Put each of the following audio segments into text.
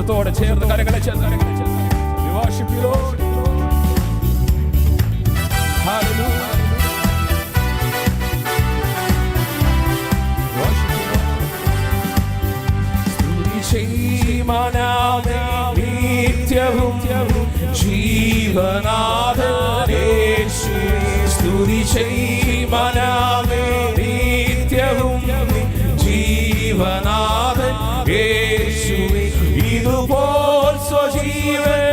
സന്തോഷത്തോടെ ചേർന്ന് കരകളെ ചേർന്ന് കരകളെ ചേർന്ന് വിവാഷിപ്പിലോ Hallelujah. ചെയ്മാനാവും ജീവനാ Ray.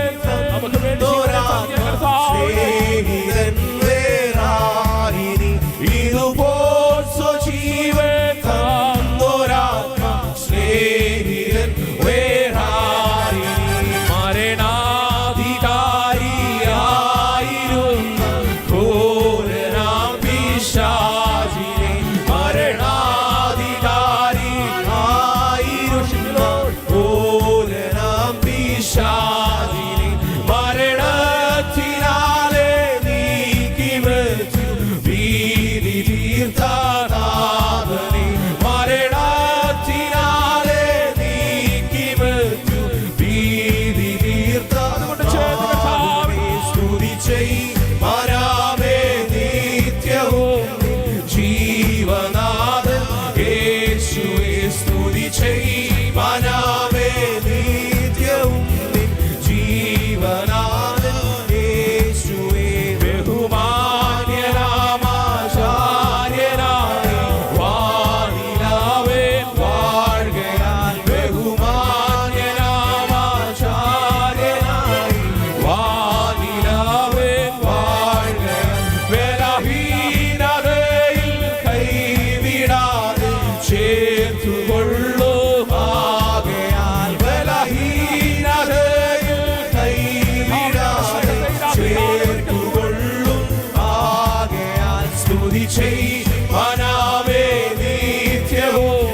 വിധി ചെയ്വനാമേ നിത്യവും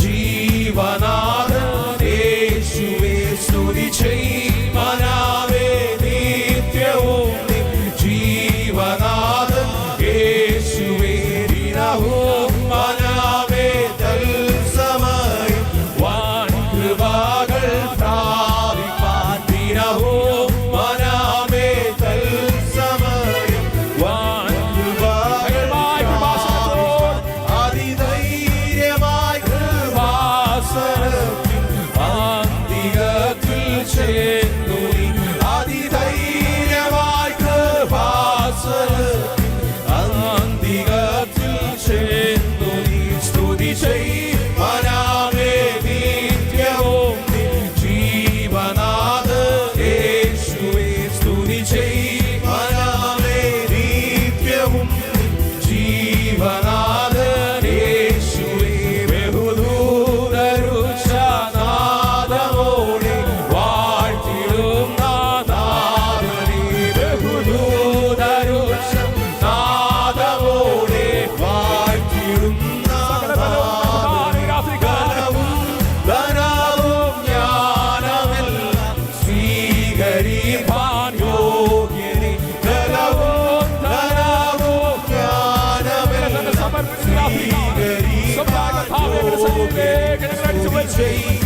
ജീവനാഥ യേശുവേ സ്തുതി ചെയ്യും change. say